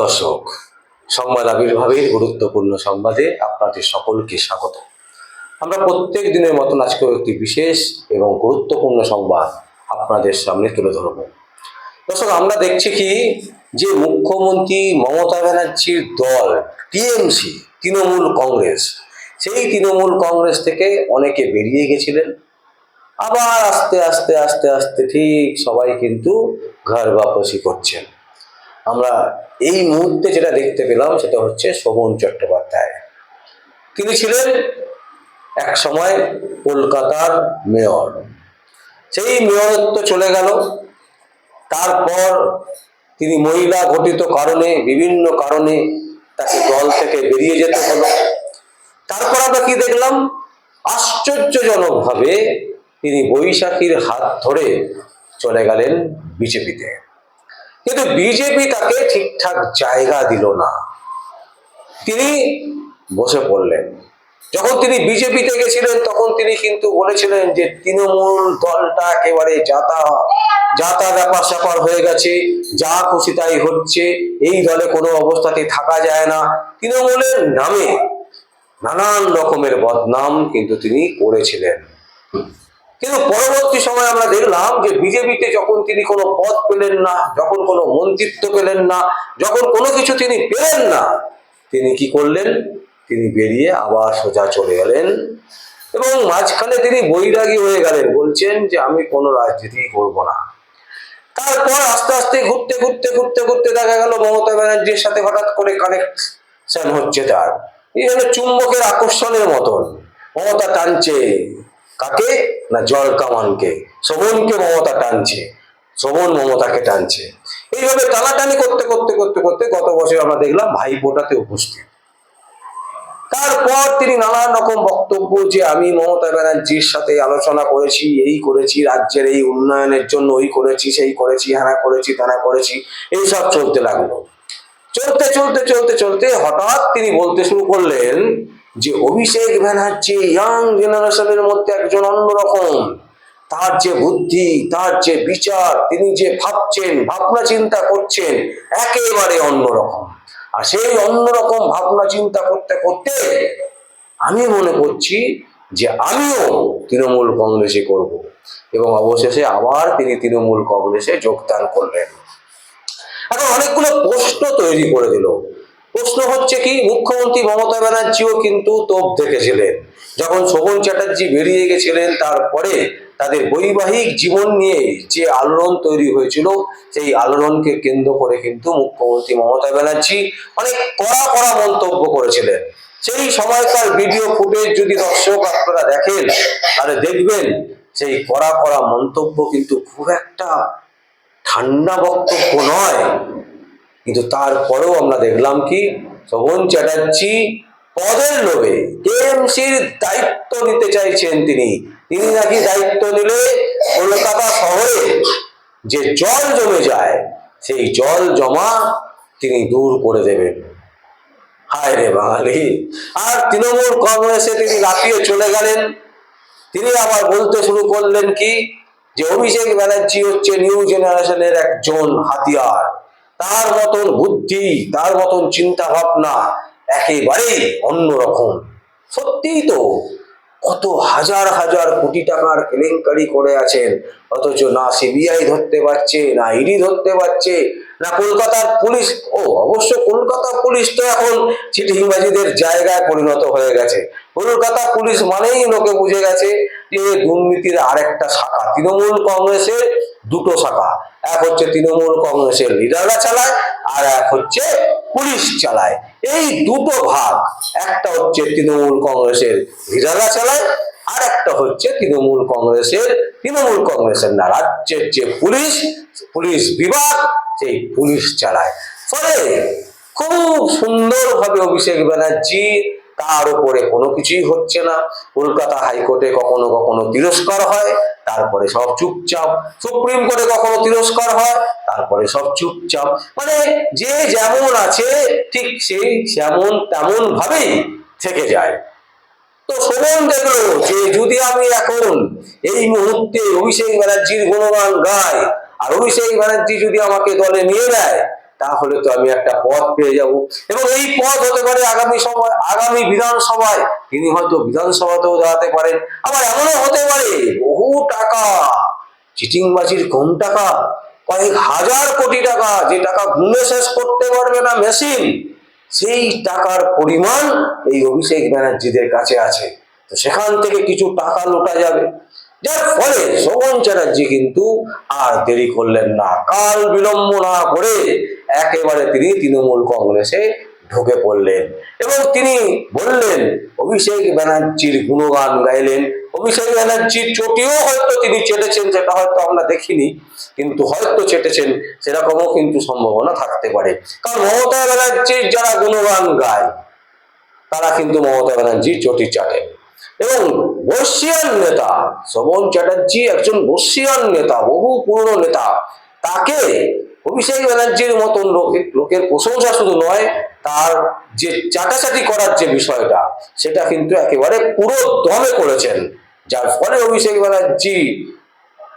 দর্শক, সংবাদ আবির্ভাবের গুরুত্বপূর্ণ সংবাদে আপনাদের সকলকে স্বাগত। আমরা প্রত্যেক দিনের মতন আজকেও একটি বিশেষ এবং গুরুত্বপূর্ণ সংবাদ আপনাদের সামনে তুলে ধরব। দর্শক, আমরা দেখছি কি যে মুখ্যমন্ত্রী মমতা ব্যানার্জির দল, টিএমসি, তৃণমূল কংগ্রেস, সেই তৃণমূল কংগ্রেস থেকে অনেকে বেরিয়ে গেছিলেন। আবার আস্তে আস্তে আস্তে আস্তে ঠিক সবাই কিন্তু ঘর বাপসি করছেন। আমরা এই মুহূর্তে যেটা দেখতে পেলাম সেটা হচ্ছে শোভন চট্টোপাধ্যায়। তিনি ছিলেন এক সময় কলকাতার মেয়র। সেই মেয়রত্ব চলে গেল। তারপর তিনি মহিলা ঘটিত কারণে, বিভিন্ন কারণে তাকে দল থেকে বেরিয়ে যেতে হলো। তারপর আমরা কি দেখলাম? আশ্চর্যজনকভাবে তিনি বৈশাখীর হাত ধরে চলে গেলেন বিজেপিতে। কিন্তু বিজেপি তাকে ঠিকঠাক জায়গা দিল না। তিনি বসে পড়লেন। যখন তিনি বিজেপিতে গেছিলেন, তখন তিনি কিন্তু বলেছিলেন যে তৃণমূল দলটা একেবারে যাতা যাতা ব্যাপার স্যাপার হয়ে গেছে, যা খুশি তাই হচ্ছে, এই দলে কোনো অবস্থাতে থাকা যায় না। তৃণমূলের নামে নানান রকমের বদনাম কিন্তু তিনি করেছিলেন। কিন্তু পরবর্তী সময় আমরা দেখলাম যে বিজেপিতে যখন তিনি কোনো পদ পেলেন না, যখন কোনো মন্ত্রিত্ব পেলেন না, যখন কোনো কিছু তিনি পেলেন না, তিনি কি করলেন? তিনি বেরিয়ে আবার সোজা চলে গেলেন। এবং মাঝখানে তিনি বৈরাগী হয়ে গেলেন, বলছেন যে আমি কোনো রাজনীতি করব না। তারপর আস্তে আস্তে ঘুরতে ঘুরতে ঘুরতে ঘুরতে দেখা গেল মমতা ব্যানার্জির সাথে হঠাৎ করে কানেকশন হচ্ছে তার। এই হলো চুম্বকের আকর্ষণের মতন। মমতা টানছে। কাকে? না জল কামানকে। শোভনকে মমতা টানছে। শোভন মমতাকে টানছে। এইভাবে টানাটানি করতে করতে করতে করতে গত বছর আমরা দেখলাম ভাইফোঁটাতে উপস্থিত। তারপর তিনি নানান রকম বক্তব্য যে আমি মমতা ব্যানার্জির সাথে আলোচনা করেছি, এই করেছি, রাজ্যের এই উন্নয়নের জন্য ওই করেছি, সেই করেছি হ্যানা করেছি তানা করেছি, এইসব চলতে লাগল। চলতে চলতে চলতে চলতে হঠাৎ তিনি বলতে শুরু করলেন যে অভিষেক ব্যানার্জি ইয়াং জেনারেশনের মধ্যে একজন অন্যরকম। তার যে বুদ্ধি, তার যে বিচার, তিনি যে ভাবছেন, ভাবনা চিন্তা করছেন, একেবারে অন্যরকম। আর সেই অন্যরকম ভাবনা চিন্তা করতে করতে আমি মনে করছি যে আমিও তৃণমূল কংগ্রেসে করব এবং অবশেষে আবার তিনি তৃণমূল কংগ্রেসে যোগদান করলেন এখন অনেকগুলো প্রশ্ন তৈরি করে দিল। প্রশ্ন হচ্ছে কি, মুখ্যমন্ত্রী মমতা ব্যানার্জিও কিন্তু তোপ দেখেছিলেন। যখন শোভন চ্যাটার্জি বেরিয়ে গেছিলেন, তারপরে তাদের বৈবাহিক জীবন নিয়ে যে আলোড়ন তৈরি হয়েছিল, সেই আলোড়নকে কেন্দ্র করে কিন্তু মুখ্যমন্ত্রী মমতা ব্যানার্জি অনেক কড়া কড়া মন্তব্য করেছিলেন। সেই সময়কার ভিডিও ফুটেজ যদি দর্শক আপনারা দেখেন, তাহলে দেখবেন সেই কড়া কড়া মন্তব্য কিন্তু খুব একটা ঠান্ডা বক্তব্য নয়। কিন্তু তারপরেও আমরা দেখলাম কি, শোভন চ্যাটার্জি পদের লোভে টিএমসির দায়িত্ব নিতে চাইছেন তিনি। তিনি নাকি দায়িত্ব নিলে কলকাতা শহরে যে জল জমে যায়, সেই জল জমা তিনি দূর করে দেবেন। হায় রে বাঙালি। আর তৃণমূল কংগ্রেসে তিনি লাফিয়ে চলে গেলেন। তিনি আবার বলতে শুরু করলেন কি, যে অভিষেক ব্যানার্জি হচ্ছে নিউ জেনারেশনের একজন হাতিয়ার। তার মতন বুদ্ধি, তার মতন চিন্তা ভাবনা একেবারেই অন্যরকম। সত্যিই তো কত হাজার হাজার কোটি টাকার কেলেঙ্কারি করে আছেন, অথচ না সিবিআই ধরতে পারছে, না ইডি ধরতে পারছে, না কলকাতার পুলিশ। ও, অবশ্য কলকাতা পুলিশ তো এখন চিঠিবাজিদের জায়গায় পরিণত হয়ে গেছে। কলকাতা পুলিশ মানেই লোকে বুঝে গেছে যে দুর্নীতির আরেকটা শাখা। তৃণমূল কংগ্রেসের দুটো শাখা। এক হচ্ছে তৃণমূল কংগ্রেসের লিডাররা চালায় আর এক হচ্ছে পুলিশ চালায়। এই দুটো ভাগ, একটা হচ্ছে তৃণমূল কংগ্রেসের লিডাররা চালায় আর একটা হচ্ছে তৃণমূল কংগ্রেসের তৃণমূল কংগ্রেসের না, রাজ্যের যে পুলিশ পুলিশ বিভাগ, সেই পুলিশ চালায়। ফলে খুব সুন্দরভাবে অভিষেক ব্যানার্জি তার উপরে কোনো কিছুই হচ্ছে না। কলকাতা হাইকোর্টে কখনো কখনো তিরস্কার হয়। তারপরে সব চুপচাপ, সুপ্রিম কোর্টে কখনো তিরস্কার হয়, তারপরে সব চুপচাপ। মানে যে যেমন আছে, ঠিক সেই যেমন তেমন ভাবেই থেকে যায়। তো শোভন দেখল যে যদি আমি এখন এই মুহূর্তে অভিষেক ব্যানার্জির গুণগান গাই, আর অভিষেক ব্যানার্জি যদি আমাকে দলে নিয়ে নেয় তাহলে তো আমি একটা পদ পেয়ে যাব। এবং এই পদ হতে পারে আগামী সময়, আগামী বিধানসভায়। তিনি হয়তো বিধানসভাতেও দাঁড়াতে পারেন। আবার এমনও হতে পারে, বহু টাকা, চিটিংবাজির কম টাকা, কয়েক হাজার কোটি টাকা, যে টাকা গুনে শেষ করতে পারবে না মেশিন, সেই টাকার পরিমাণ এই অভিষেক ব্যানার্জিদের কাছে আছে। তো সেখান থেকে কিছু টাকা লোটা যাবে। যার ফলে শোভন চ্যাটার্জি কিন্তু আর দেরি করলেন না। কাল বিলম্ব না করে একেবারে তিনি তৃণমূল কংগ্রেসে ঢুকে পড়লেন এবং তিনি বললেন, অভিষেক ব্যানার্জির গুণগান গাইলেন। অভিষেক ব্যানার্জির চটিও হয়তো তিনি চেটেছেন, যেটা হয়তো আমরা দেখিনি, কিন্তু হয়তো চেটেছেন, সেরকমও কিন্তু সম্ভাবনা থাকতে পারে। কারণ মমতা ব্যানার্জির যারা গুণগান গায়, তারা কিন্তু মমতা ব্যানার্জির চটি। চাটেন এবং বর্ষিয়ান নেতা শোভন চ্যাটার্জি একজন বর্ষিয়ান নেতা, বহু পুরনো নেতা। তাকে অভিষেক ব্যানার্জির মতন লোকে লোকের প্রশংসা শুধু নয়, তার যে চাটাচাটি করার যে বিষয়টা, সেটা কিন্তু একেবারে পুরো দমে করেছেন। যার ফলে অভিষেক ব্যানার্জি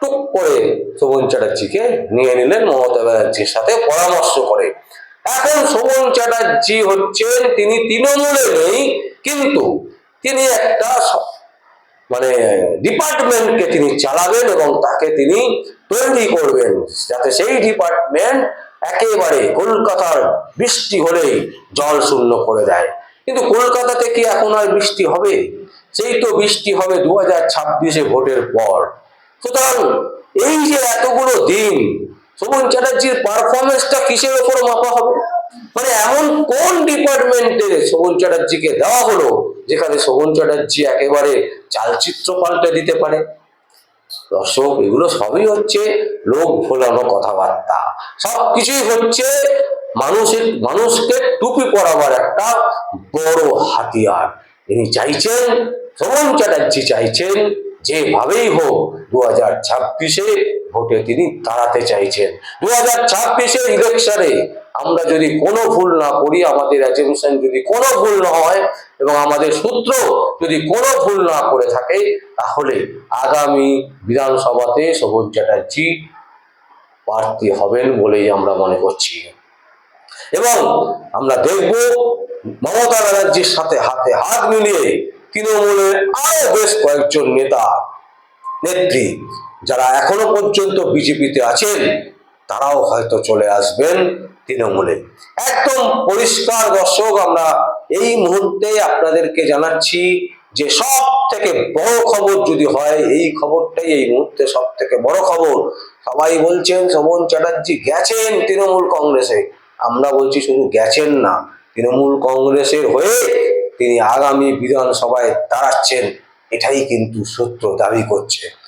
টুক করে শোভন চ্যাটার্জিকে নিয়ে নিলেন, মমতা ব্যানার্জির সাথে পরামর্শ করে। এখন শোভন চ্যাটার্জি হচ্ছেন, তিনি তৃণমূলে নেই, কিন্তু তিনি একটা মানে ডিপার্টমেন্টকে তিনি চালাবেন এবং তাকে তিনি তৈরি করবেন। যাতে সেই ডিপার্টমেন্ট একেবারে কলকাতার বৃষ্টি হলেই জল শূন্য করে দেয়। কিন্তু কলকাতাতে কি এখন আর বৃষ্টি হবে? সেই তো বৃষ্টি হবে দু হাজার ছাব্বিশে ভোটের পর। সুতরাং এই যে এতগুলো দিন, শোভন চ্যাটার্জির পারফরমেন্সটা কিসের ওপর মাপা হবে? মানে এমন কোন ডিপার্টমেন্টে শোভন চ্যাটার্জিকে দেওয়া হলো যেখানে শোভন চ্যাটার্জি একেবারে চালচিত্র পাল্টে দিতে পারে। দর্শক, এগুলো সবই হচ্ছে লোক ভোলানো কথাবার্তা। সব কিছুই হচ্ছে মানুষের, মানুষকে টুপি পরাবার একটা বড় হাতিয়ার। তিনি চাইছেন, শোভন চ্যাটার্জি চাইছেন, যেভাবেই হোক দু হাজার ছাব্বিশে ভোটে তিনি দাঁড়াতে চাইছেন। দু হাজার ছাব্বিশের ইলেকশনে আমরা যদি কোনো ভুল না করি, আমাদের অ্যাজেমশন যদি কোনো ভুল না হয় এবং আমাদের সূত্র যদি কোনো ভুল না করে থাকে, তাহলে আগামী বিধানসভাতে শোভন চ্যাটার্জি প্রার্থী হবেন বলেই আমরা মনে করছি। এবং আমরা দেখব মমতা ব্যানার্জির সাথে হাতে হাত মিলিয়ে তৃণমূলের আরও বেশ কয়েকজন নেতা, নেত্রী যারা এখনও পর্যন্ত বিজেপিতে আছেন, তারাও হয়তো চলে আসবেন তৃণমূলে। একদম পরিষ্কার দর্শক, আমরা এই মুহূর্তে আপনাদেরকে জানাচ্ছি যে সব থেকে বড় খবর যদি হয়, এই খবরটাই এই মুহূর্তে সব থেকে বড় খবর। সবাই বলছেন, শোভন চ্যাটার্জি গেছেন তৃণমূল কংগ্রেসে। আমরা বলছি, শুধু গেছেন না, তৃণমূল কংগ্রেসের হয়ে তিনি আগামী বিধানসভায় দাঁড়াচ্ছেন। এটাই কিন্তু সূত্র দাবি করছে।